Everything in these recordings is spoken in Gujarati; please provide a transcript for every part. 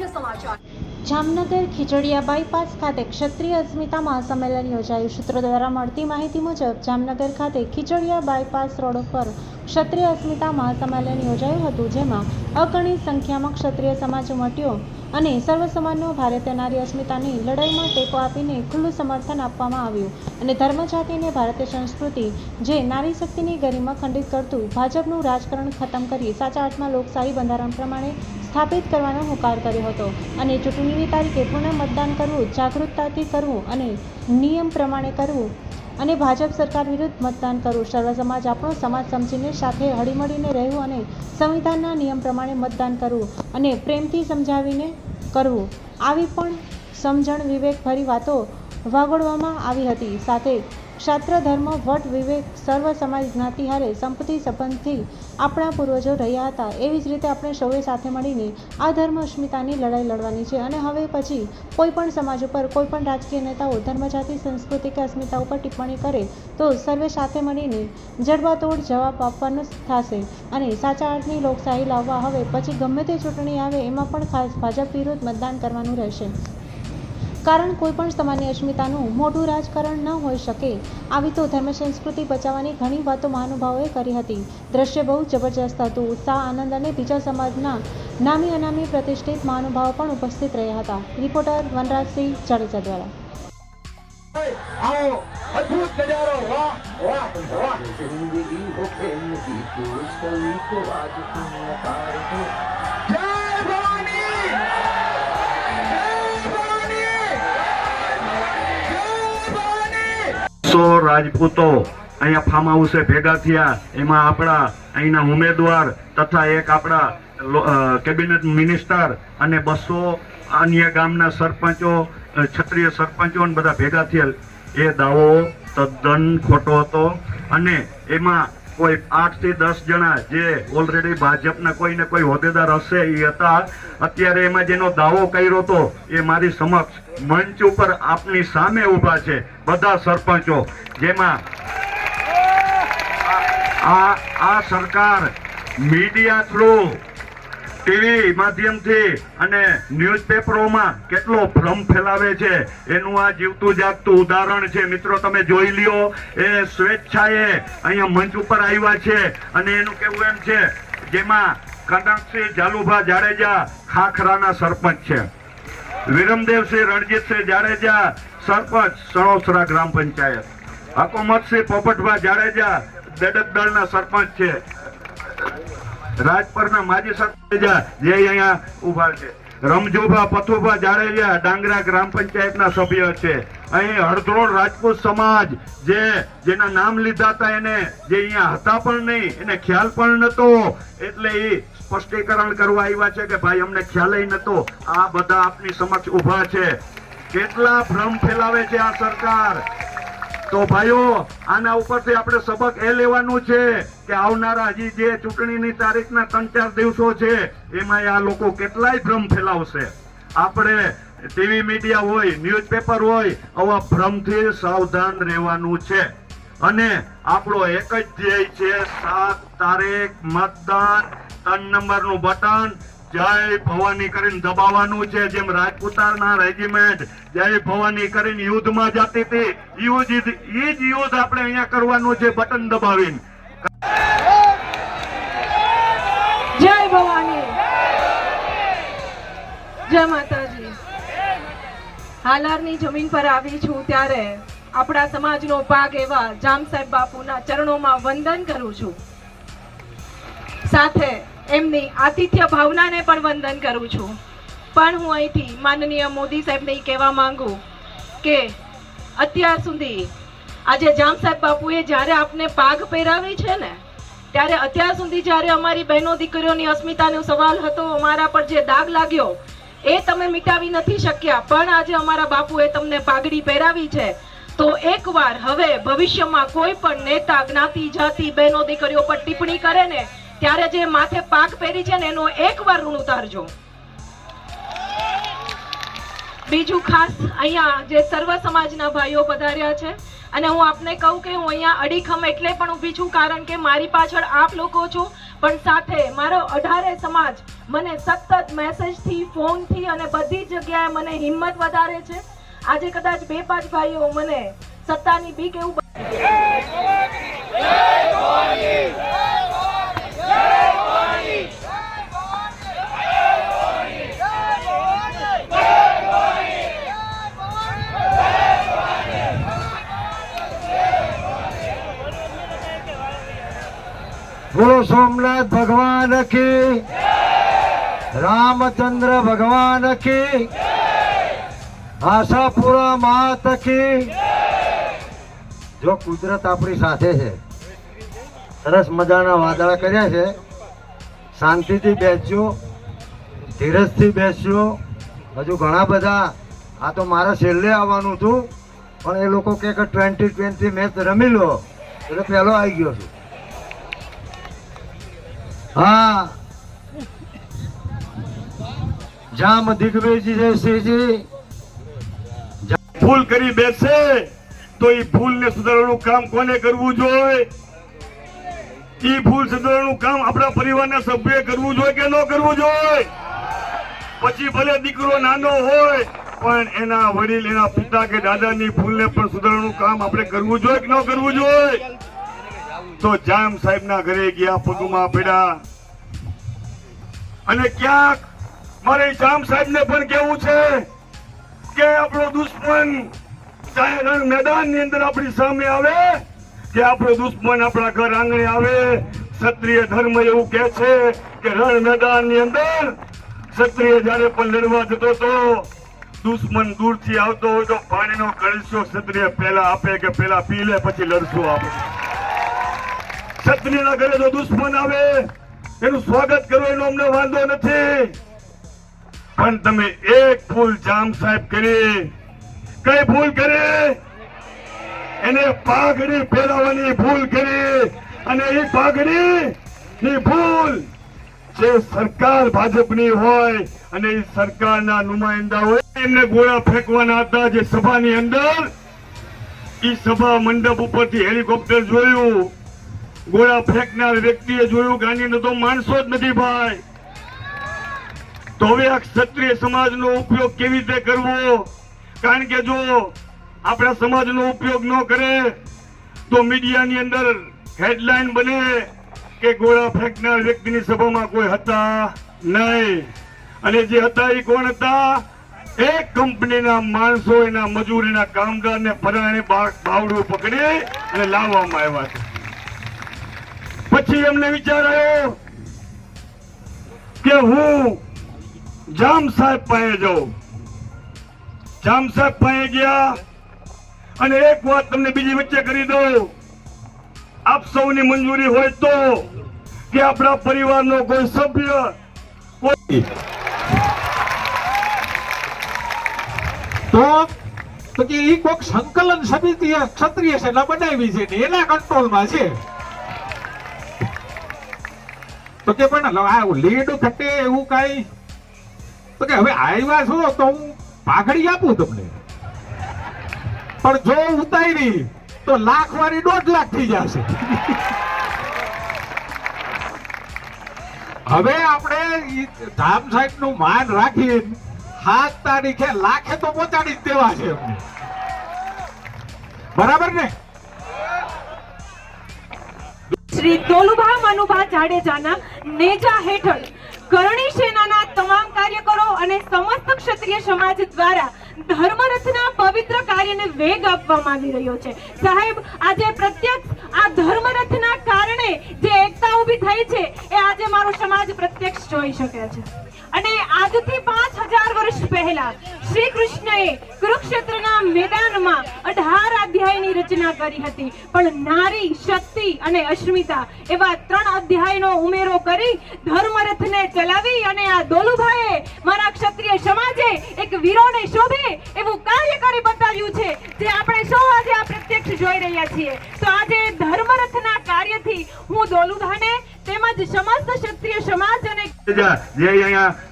જામનગર ખીજડીયા બાયપાસ ખાતે ક્ષત્રિય અસ્મિતા મહાસંમેલન યોજાયું. સૂત્રો દ્વારા મળતી માહિતી મુજબ જામનગર ખાતે ખીજડીયા બાયપાસ રોડ પર ક્ષત્રિય અસ્મિતા મહાસંમેલન યોજાયું હતું, જેમાં અગણિત સંખ્યામાં ક્ષત્રિય સમાજ ઉમટ્યો અને સર્વ સમાજનો ભારતીય નારી અસ્મિતાની લડાઈમાં ટેકો આપીને ખુલ્લું સમર્થન આપવામાં આવ્યું અને ધર્મ જાતિને ભારતીય સંસ્કૃતિ જે નારી શક્તિની ગરિમા ખંડિત કરતું ભાજપનું રાજકારણ ખતમ કરી સાચા અર્થમાં લોકશાહી બંધારણ પ્રમાણે સ્થાપિત કરવાનો હુકાર કર્યો હતો અને ચૂંટણીની તારીખે પુનઃ મતદાન કરવું, જાગૃતતાથી કરવું અને નિયમ પ્રમાણે કરવું અને ભાજપ સરકાર વિરુદ્ધ મતદાન કરવું. સર્વ સમાજ આપણો, સમાજ સમજીને સાથે હળીમળીને રહેવું અને સંવિધાનના નિયમ પ્રમાણે મતદાન કરવું અને પ્રેમથી સમજાવીને કરવું. આવી પણ સમજણ વિવેકભરી વાતો વાગોળવામાં આવી હતી. સાથે ક્ષાત્ર ધર્મ, વટ વિવેક, સર્વ સમાજ જ્ઞાતિ સંપત્તિ સંબંધથી આપણા પૂર્વજો રહ્યા હતા. એવી જ રીતે આપણે સૌએ સાથે મળીને આ ધર્મ અસ્મિતાની લડાઈ લડવાની છે. અને હવે પછી કોઈ પણ સમાજ ઉપર કોઈ પણ રાજકીય નેતાઓ ધર્મ, જાતિ, સંસ્કૃતિ કે અસ્મિતા ઉપર ટિપ્પણી કરે તો સર્વે સાથે મળીને જડબાતોડ જવાબ આપવાનો થશે. અને સાચા અર્થની લોકશાહી લાવવા હવે પછી ગમે તે ચૂંટણી આવે એમાં પણ ખાસ ભાજપ વિરુદ્ધ મતદાન કરવાનું રહેશે. કારણ કોઈપણ સમાજની અસ્મિતાનું મોટું રાજકારણ ન હોઈ શકે. આવી તો ધર્મ સંસ્કૃતિ બચાવવાની ઘણી વાતો મહાનુભાવોએ કરી હતી. દ્રશ્ય બહુ જબરજસ્ત હતું. ઉત્સાહ આનંદ અને બીજા સમાજના નામી અનામી પ્રતિષ્ઠિત મહાનુભાવો પણ ઉપસ્થિત રહ્યા હતા. રિપોર્ટર વનરાજસિંહ જાડેજા દ્વારા. આવો અદ્ભુત નજારો. વાહ વાહ વાહ. સો રાજપૂતો અહીંયા ફાર્મ હાઉસે ભેગા થયા. એમાં આપણા અહીંના ઉમેદવાર તથા એક આપણા કેબિનેટ મિનિસ્ટર અને બસો અન્ય ગામના સરપંચો ક્ષત્રિય સરપંચો બધા ભેગા થયેલ. એ દાવો તદ્દન ખોટો હતો. અને એમાં કોઈ આઠથી દસ જણા જે ઓલરેડી ભાજપના કોઈ ને કોઈ હોદ્દેદાર હશે એ હતા. અત્યારે એમાં જેનો દાવો કર્યો હતો એ મારી સમક્ષ મંચ ઉપર આપની સામે ઊભા છે બધા સરપંચો, જેમાં આ આ સરકાર મીડિયા થ્રુ ટીવી માધ્યમથી અને ન્યૂઝપેપરોમાં કેટલો ભ્રમ ફેલાવે છે, એનું આ જીવતું જાગતું ઉદાહરણ છે. મિત્રો, તમે જોઈ લ્યો, એ સ્વેચ્છાએ અહીંયા મંચ ઉપર આવ્યા છે અને એનું કેવું એમ છે, જેમાં કનકસિંહ જાલુભા જાડેજા, ખાખરાના સરપંચ છે. વિરમદેવસિંહ, રણજીતસિંહ, જાડેજા, સરપંચ, સણોસરા ગ્રામ પંચાયત. હકુમતસિંહ, પોપટભા, જાડેજા દેડકદળના સરપંચ છે. રાજપરના માજી સરપંચા જે અહીંયા ઊભા છે. રમજુભા, પથુભા, જાડેજા, ડાંગરા ગ્રામ પંચાયતના સભ્ય છે. અહીં હળદ્રોળ રાજપૂત સમાજ જે, જેના નામ લીધા હતા એને, જે અહીંયા હતા પણ નહીં, એને ખ્યાલ પણ નતો. એટલે એ સ્પષ્ટીકરણ કરવા આવ્યા છે કે ભાઈ અમને ખ્યાલ નતો. આ બધા આપની સમક્ષ ઊભા છે. કેટલા ભ્રમ ફેલાવે છે આ સરકાર? તો ભાઈઓ, આના ઉપરથી આપણે સબક એ લેવાનું છે કે આવનારા હજી જે ચૂંટણીની તારીખના ત્રણ ચાર દિવસો છે, એમાં આ લોકો કેટલાય ભ્રમ ફેલાવશે. આપણે ટીવી મીડિયા હોય ન્યૂઝપેપર હોય, આવા ભ્રમથી સાવધાન રહેવાનું છે. અને આપણો એક જ ધ્યેય છે, સાત તારીખ મતદાન. ત્રણ નંબરનું બટન જય ભવાની કરીને દબાવવાનું છે. જેમ રાજપૂતાના રેજિમેન્ટ જય ભવાની કરીને યુદ્ધમાં જતી હતી. ઈ જ યુદ્ધ આપણે અહીંયા કરવાનું છે બટન દબાવીને. માતાજી. હાલારની જમીન પર આવી છું ત્યારે આપણા સમાજનો ભાગ એવા જામ બાપુના ચરણોમાં વંદન કરું છું. સાથે એમની આતિથ્ય ભાવનાને પણ વંદન કરું છું. પણ હું અહીંથી માનનીય મોદી સાહેબને કહેવા માંગુ કે અત્યાર સુધી આજે જામ સાહેબ બાપુએ જ્યારે આપને પાગ પહેરાવી છે ને, ત્યારે અત્યાર સુધી જ્યારે અમારી બહેનો દીકરીઓની અસ્મિતાનો સવાલ હતો, અમારા પર જે દાગ લાગ્યો, એ તમે મિટાવી નથી શક્યા. પણ આજે અમારા બાપુએ તમને પાઘડી પહેરાવી છે. તો એકવાર હવે ભવિષ્યમાં કોઈ પણ નેતા, જ્ઞાતિ, જાતિ, બહેનો, દીકરીઓ પર ટિપ્પણી કરે ને ત્યારે જે માથે પાક પહેરી છે ને, એનો એકવાર ઋણ ઉતારજો. બીજું ખાસ અહીંયા જે સર્વ સમાજના ભાઈઓ પધાર્યા છે, અને હું આપને કહું કે હું અહીંયા અડીખમ એટલે પણ ઊભી છું, કારણ કે મારી પાછળ આપ લોકો છો, પણ સાથે મારો અઢારે સમાજ મને સતત મેસેજથી, ફોનથી અને બધી જગ્યાએ મને હિંમત વધારે છે. આજે કદાચ બે પાંચ ભાઈઓ મને સત્તાની બીક એવું બોલો સોમનાથ ભગવાન કી રામચંદ્ર ભગવાન કી આશાપુરા માત કી જો કુદરત આપણી સાથે છે, સરસ મજાના વાદળા કર્યા છે, શાંતિથી બેસજો, ધીરજથી બેસજો. હજુ ઘણા બધા, આ તો મારે છેલ્લે આવવાનું હતું પણ એ લોકો કે ટ્વેન્ટી ટ્વેન્ટી મેચ રમી લો, એટલે પહેલો આવી ગયો છું. જામ દિગ્વિજય જયસિંહજી ભૂલ કરી બેસે, તો એ ભૂલને સુધારવાનું કામ કોને કરવું જોઈએ? એ ભૂલ સુધારવાનું કામ આપણા પરિવારના સભ્યએ કરવું જોઈએ કે ન કરવું જોઈએ? પછી ભલે દીકરો નાનો હોય, પણ એના વડીલ, એના પિતા કે દાદાની ભૂલને પણ સુધારવાનું કામ આપણે કરવું જોઈએ કે ન કરવું જોઈએ? તો જામ સાહેબના ઘરે ગયા પગમાં પડ્યા. અને ક્યાંક મારે જામ સાહેબને પણ કેવું છે કે આપણો દુશ્મન મેદાનની અંદર આપણી સામે આવે, કે આપણો દુશ્મન આપણા ઘર આંગણે આવે. ક્ષત્રિય ધર્મ એવું કે છે કે રણ મેદાનની અંદર ક્ષત્રિય જ્યારે પણ લડવા જતો તો દુશ્મન દૂરથી આવતો હોય તો પાણીનો કળશો ક્ષત્રિય પહેલા આપે કે પહેલા પી લે પછી લડશું આપણે ક્ષત્રિયના ઘરે દુશ્મન આવે, એનું સ્વાગત કરવું એનો અમને વાંધો નથી. પણ તમે એક ભૂલ જામ સાહેબ કરી. કઈ ભૂલ કરી? એને પાઘડી પહેરાવાની ભૂલ કરી. અને એ પાઘડી ની ભૂલ જે સરકાર ભાજપની હોય અને એ સરકારના નુમાઇંદા હોય, એમને ગોળા ફેંકવાના હતા જે સભાની અંદર. એ સભા મંડપ ઉપરથી હેલિકોપ્ટર જોયું. ગોળા ફેંકનાર વ્યક્તિએ જોયું આની તો માણસો જ નથી ભાઈ. તો હવે આ ક્ષત્રિય સમાજનો ઉપયોગ કેવી રીતે કરવો? કારણ કે જો આપણા સમાજનો ઉપયોગ ન કરે, તો મીડિયાની અંદર હેડલાઇન બને કે ગોળા ફેંકનાર વ્યક્તિની સભામાં કોઈ હતા નહીં. અને જે હતા એ કોણ હતા? એક કંપનીના માણસો, એના મજૂર એના કામદારને પરાણે બા- બાવડું પકડી અને લાવવામાં આવ્યા છે. પછી એમને વિચાર કે હું જામ સાહેબ પાસે જાઉં. જામ સાહેબ પાસે ગયા અને એક વાત તમને બીજી વચ્ચે કરી દઉં. આપ સૌની મંજૂરી હોય તો કે આપણા પરિવારનો કોઈ સભ્ય તો તો કે ઈ કોક સંકલન સમિતિ ક્ષત્રિય સેના બનાવી છે એના કંટ્રોલમાં છે. તો કે પણ આ લીડ ઘટે એવું કાઈ? તો કે હવે આવ્યા છો તો હું પાઘડી આપું તમને. પણ જો ઉતારી, તો લાખ વાળી દોઢ લાખ થઈ જશે. હવે આપણે ધામ સાહેબનું માન રાખીને સાત તારીખે લાખે તો પહોંચાડી જ દેવા છે બરાબર ને? શ્રી દોલુભા મનુભા જાડેજાના નેજા હેઠળ કરણી સેનાના તમામ કાર્યકરો અને સમસ્ત ક્ષત્રિય સમાજ દ્વારા ધર્મરથના પવિત્ર કાર્યને વેગ આપવામાં આવી રહ્યો છે. સાહેબ, આજે પ્રત્યક્ષ આ ધર્મરથના કારણે જે એકતા ઊભી થઈ છે, એ આજે મારો સમાજ પ્રત્યક્ષ જોઈ શકે છે. આજથી પાંચ હજાર વર્ષ પહેલા શ્રી કૃષ્ણએ કુરુક્ષેત્રના મેદાનમાં અઢાર અધ્યાયની રચના કરી હતી. પણ નારી, શક્તિ અને અસ્મિતા એવા ત્રણ અધ્યાયનો ઉમેરો કરી ધર્મરથને ચલાવી અને આ દોલુભાઈએ મારા ક્ષત્રિય સમાજે ખ્યાલ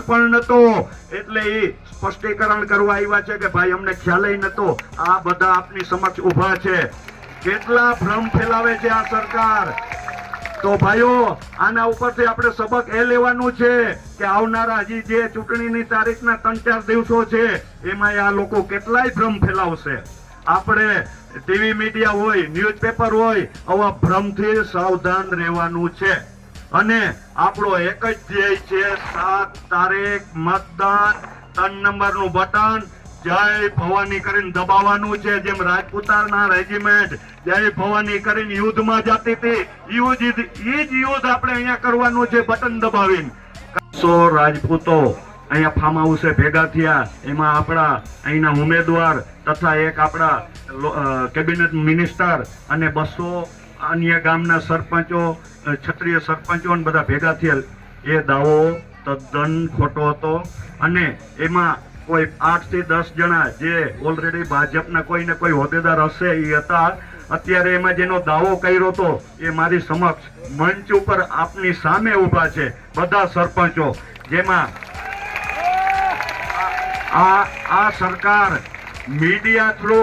પણ નતો. એટલે એ સ્પષ્ટીકરણ કરવા આવ્યા છે કે ભાઈ, અમને ખ્યાલ નતો. આ બધા આપની સમક્ષ ઊભા છે. કેટલા ભ્રમ ફેલાવે છે આ સરકાર? તો ભાઈઓ, આના ઉપરથી આપણે સબક એ લેવાનું છે કે આવનારા હજી જે ચૂંટણીની તારીખના ત્રણ ચાર દિવસો છે એમાં આ લોકો કેટલાય ભ્રમ ફેલાવશે. આપણે ટીવી મીડિયા હોય, ન્યૂઝપેપર હોય, આવા ભ્રમથી સાવધાન રહેવાનું છે. અને આપણો એક જ ધ્યેય છે, સાત તારીખ મતદાન. ત્રણ નંબરનું બટન જય ભવાની કરીને દબાવવાનું છે. જેમ રાજપૂતાના રેજિમેન્ટ જય ભવાની કરીને યુદ્ધમાં જતી હતી. યુદ્ધ એ જ યુદ્ધ આપણે અહીંયા કરવાનું છે બટન દબાવીને. સો રાજપૂતો અહીંયા ફાર્મ હાઉસે ભેગા થયા. એમાં આપણા અહીંના ઉમેદવાર તથા એક આપણા કેબિનેટ મિનિસ્ટર અને બસો અન્ય ગામના સરપંચો ક્ષત્રિય સરપંચો અને બધા ભેગા થયેલ એ દાવો તદ્દન ખોટો હતો. અને એમાં કોઈ આઠથી દસ જણા જે ઓલરેડી ભાજપના કોઈ ને કોઈ હોદ્દેદાર હશે એ હતા. અત્યારે એમાં જેનો દાવો કર્યો હતો એ મારી સમક્ષ મંચ ઉપર આપની સામે ઊભા છે બધા સરપંચો, જેમાં આ આ સરકાર મીડિયા થ્રુ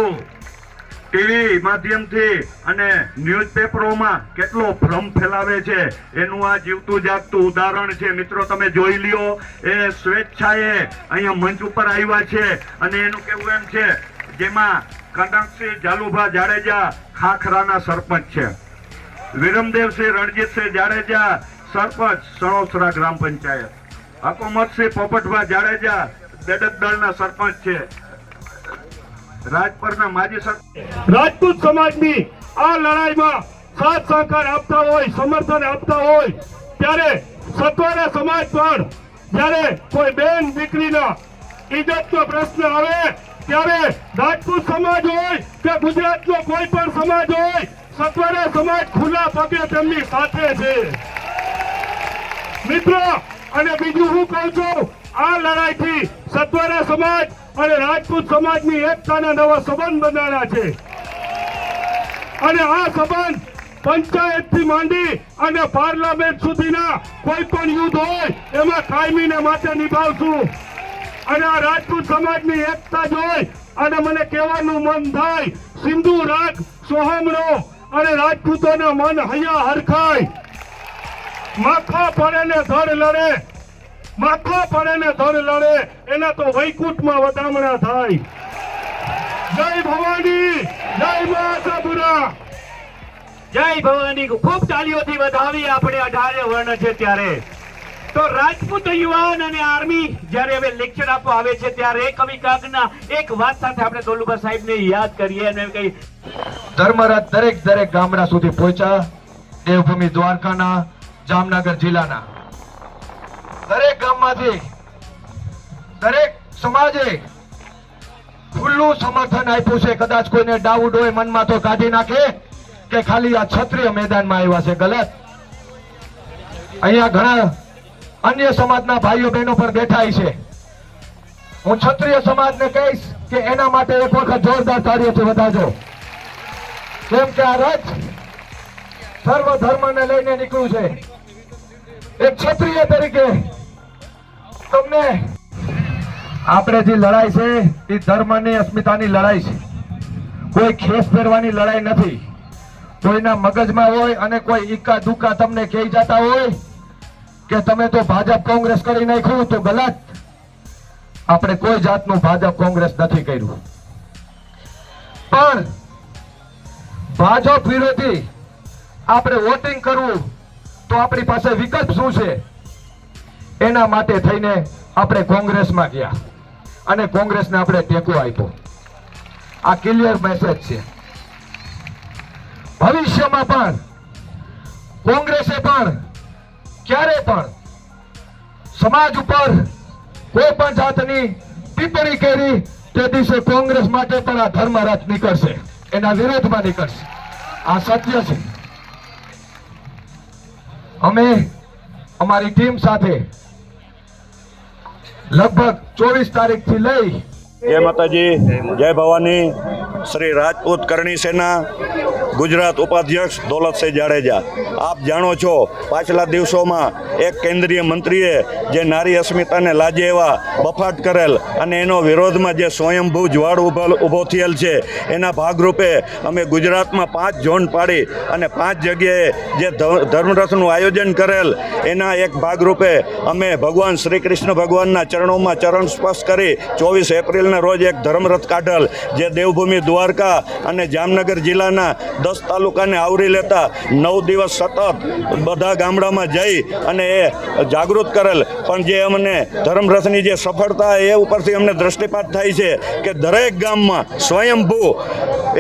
ટીવી માધ્યમથી અને ન્યૂઝપેપરોમાં કેટલો ભ્રમ ફેલાવે છે, એનું આ જીવતું જાગતું ઉદાહરણ છે. મિત્રો, તમે જોઈ લ્યો, એ સ્વેચ્છાએ અહીંયા મંચ ઉપર આવ્યા છે અને એનું કેવું એમ છે, જેમાં કનકસિંહ જાલુભા જાડેજા ખાખરાના સરપંચ છે. વિરમદેવસિંહ રણજીતસિંહ જાડેજા સરપંચ, સણોસરા ગ્રામ પંચાયત. હકુમતસિંહ પોપટભા જાડેજા દેડકદળના સરપંચ છે. રાજપરના માજી રાજપૂત સમાજની આ લડાઈમાં સાથ સહકાર આપતા હોય, સમર્થન આપતા હોય, ત્યારે સત્વારા સમાજ પણ જ્યારે કોઈ બેન દીકરીના ઇજ્જતનો પ્રશ્ન આવે, ત્યારે રાજપૂત સમાજ હોય કે ગુજરાતનો કોઈ પણ સમાજ હોય, સત્વારા સમાજ ખુલ્લા પગે તેમની સાથે છે. મિત્રો, અને બીજું હું કહું છું, આ લડાઈથી સત્વારા સમાજ અને રાજપૂત સમાજની એકતાના નવા સંબંધ બંધાણા છે. અને આ સંબંધ પંચાયતથી માંડી અને પાર્લામેન્ટ સુધીના કોઈ પણ યુદ્ધ હોય, એમાં કાયમીને માટે નિભાવશું. અને આ રાજપૂત સમાજની એકતા જોઈ અને મને કહેવાનું મન થાય, સિંધુ રાગ સોહમનો અને રાજપૂતોના મન હૈયા હરખાય. માખા પડે ને ધડ લડે માખા પડે ને ધર લડે એના તો વૈકુંઠમાં વધામણા થાય. જય ભવાની જય મા જય ભવાની ખૂબ તાલીઓથી વધાવી આપણે અઢારે વર્ણ છે ત્યારે. તો રાજપૂત યુવાન અને આર્મી જ્યારે હવે લેક્ચર આપવા આવે છે ત્યારે કવિ કાગના એક વાત સાથે આપણે દોલુભા સાહેબને યાદ કરીએ અને કઈ ધર્મરથ દરેક દરેક ગામડા સુધી પહોંચ્યા. દેવભૂમિ દ્વારકાના જામનગર જિલ્લાના. દરેક ગામમાંથી, દરેક સમાજે ખુલ્લું સમર્થન આપ્યું છે. કદાચ કોઈને ડાઉટ હોય, મનમાં તો કાઢી નાખે કે ખાલી આ ક્ષત્રિય મેદાનમાં આવ્યા છે. ગલત. અહીંયા ઘણા અન્ય સમાજના ભાઈઓ બહેનો પણ બેઠા છે. હું ક્ષત્રિય સમાજને કહીશ કે એના માટે એક વખત જોરદાર તાળીઓથી વધારજો. કેમ કે આ રથ સર્વ ધર્મને લઈને નીકળ્યું છે. એક ક્ષત્રિય તરીકે તમને. આપણે જે લડાઈ છે, એ ધર્મની અસ્મિતાની લડાઈ છે. કોઈ ખેસ ફેરવાની લડાઈ નથી. કોઈના મગજમાં હોય અને કોઈ ઈકા દુકા તમને કહી જતા હોય કે તમે તો ભાજપ કોંગ્રેસ કરી નાખ્યું તો ગલત. આપણે કોઈ જાતનું ભાજપ કોંગ્રેસ નથી કર્યું. પણ ભાજપ વિરોધી આપણે વોટિંગ કરવું તો આપણી પાસે વિકલ્પ શું છે? એના માટે થઈને આપણે કોંગ્રેસમાં ગયા. અને કોંગ્રેસને આપણે ટેકો આપ્યો. આ ક્લિયર મેસેજ છે. ભવિષ્યમાં પણ કોંગ્રેસે પણ ક્યારે પણ સમાજ ઉપર કોઈ પણ જાતની ટિપ્પણી કરી તે દિવસે કોંગ્રેસ માટે પણ આ ધર્મરાજ નીકળશે. એના વિરોધમાં નીકળશે. આ સત્ય છે. અમે અમારી ટીમ સાથે લગભગ ચોવીસ તારીખથી લઈ જય માતાજી જય ભવાની. શ્રી રાજપૂત કરણી સેના ગુજરાત ઉપાધ્યક્ષ દોલતસિંહ જાડેજા. આપ જાણો છો, પાછલા દિવસોમાં એક કેન્દ્રીય મંત્રીએ જે નારી અસ્મિતાને લાજે એવા બફાટ કરેલ અને એનો વિરોધમાં જે સ્વયંભૂ જ્વાળ ઊભો થયેલ છે, એના ભાગરૂપે અમે ગુજરાતમાં પાંચ ઝોન પાડી અને પાંચ જગ્યાએ જે ધર્મરથનું આયોજન કરેલ, એના એક ભાગરૂપે અમે ભગવાન શ્રી કૃષ્ણ ભગવાનના ચરણોમાં ચરણ સ્પર્શ કરી ચોવીસ એપ્રિલના રોજ એક ધર્મરથ કાઢેલ, જે દેવભૂમિ દ્વારકા અને જામનગર જિલ્લાના દસ તાલુકાને આવરી લેતા નવ દિવસ સતત બધા ગામડામાં જઈ અને એ જાગૃત કરેલ. પણ જે અમને ધર્મરથની જે સફળતા એ ઉપરથી અમને દ્રષ્ટિપાત થાય છે કે દરેક ગામમાં સ્વયંભૂ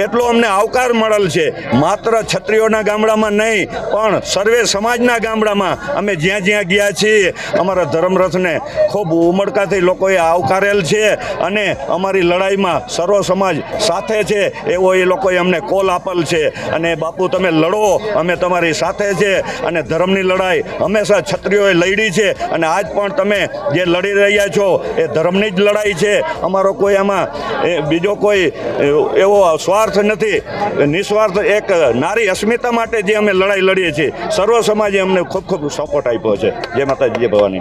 એટલો અમને આવકાર મળેલ છે. માત્ર છત્રીઓના ગામડામાં નહીં, પણ સર્વે સમાજના ગામડામાં અમે જ્યાં જ્યાં ગયા છીએ, અમારા ધર્મરથને ખૂબ ઉમળકાથી લોકોએ આવકારેલ છે અને અમારી લડાઈમાં સર્વ સમાજ સાથે છે, એવો એ લોકોએ અમને કોલ આપેલ છે. અને બાપુ, તમે લડો. અમે તમારી સાથે છે અને ધર્મની લડાઈ હંમેશા છત્રીઓએ લડી છે. અને આજ પણ તમે જે લડી રહ્યા છો, એ ધર્મની જ લડાઈ છે. અમારો કોઈ આમાં બીજો કોઈ એવો સ્વાર્થ નથી. નિસ્વાર્થ એક નારી અસ્મિતા માટે જે અમે લડાઈ લડીએ છીએ. સર્વ સમાજે અમને ખૂબ ખૂબ સપોર્ટ આપ્યો છે. જય માતાજી, જય ભવાની.